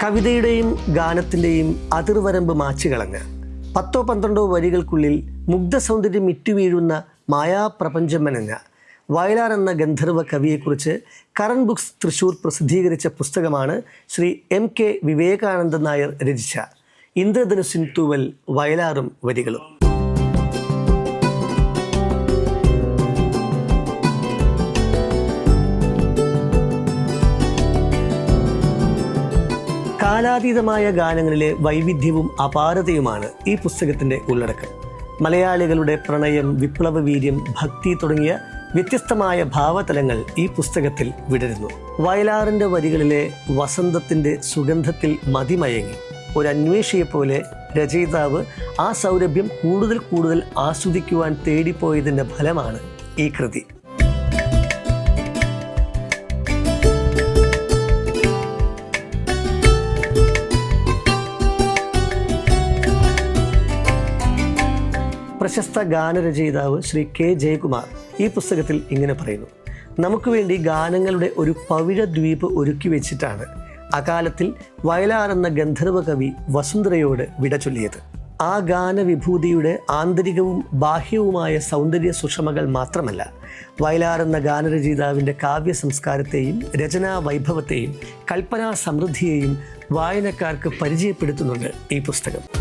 ഗാനത്തിന്റെയും അതിർവരമ്പ് മാച്ചുകളങ്ങ് പത്തോ പന്ത്രണ്ടോ വരികൾക്കുള്ളിൽ മുഗ്ധസൗന്ദര്യം ഇറ്റുവീഴുന്ന മായാപ്രപഞ്ചം മെനഞ്ഞ വയലാർ എന്ന ഗന്ധർവ കവിയെക്കുറിച്ച് കരൺ ബുക്സ് തൃശൂർ പ്രസിദ്ധീകരിച്ച പുസ്തകമാണ് ശ്രീ എം കെ വിവേകാനന്ദ നായർ രചിച്ച ഇന്ദ്രധനുസിൻ തൂവൽ വയലാറും വരികളും. കാലാതീതമായ ഗാനങ്ങളിലെ വൈവിധ്യവും അപാരതയുമാണ് ഈ പുസ്തകത്തിന്റെ ഉള്ളടക്കം. മലയാളികളുടെ പ്രണയം വിപ്ലവ വീര്യം ഭക്തി തുടങ്ങിയ വ്യത്യസ്തമായ ഭാവതലങ്ങൾ ഈ പുസ്തകത്തിൽ വിടരുന്നു. വയലാറിന്റെ വരികളിലെ വസന്തത്തിന്റെ സുഗന്ധത്തിൽ മതിമയങ്ങി. ഒരു രചയിതാവ് ആ സൗരഭ്യം കൂടുതൽ കൂടുതൽ ആസ്വദിക്കുവാൻ തേടിപ്പോയതിന്റെ ഫലമാണ് ഈ കൃതി. പ്രശസ്ത ഗാനരചയിതാവ് ശ്രീ കെ ജയകുമാർ ഈ പുസ്തകത്തിൽ ഇങ്ങനെ പറയുന്നു. നമുക്ക് വേണ്ടി ഗാനങ്ങളുടെ ഒരു പവിഴ ദ്വീപ് ഒരുക്കി വെച്ചിട്ടാണ് അകാലത്തിൽ വയലാർ എന്ന ഗന്ധർവ കവി വസുന്ധരയോട് വിട ചൊല്ലിയത്. ആ ഗാനവിഭൂതിയുടെ ആന്തരികവും ബാഹ്യവുമായ സൗന്ദര്യ സുഷമകൾ മാത്രമല്ല വയലാർ എന്ന ഗാനരചയിതാവിന്റെ കാവ്യ സംസ്കാരത്തെയും രചനാ വൈഭവത്തെയും കൽപ്പനാ സമൃദ്ധിയെയും വായനക്കാർക്ക് പരിചയപ്പെടുത്തുന്നുണ്ട് ഈ പുസ്തകം.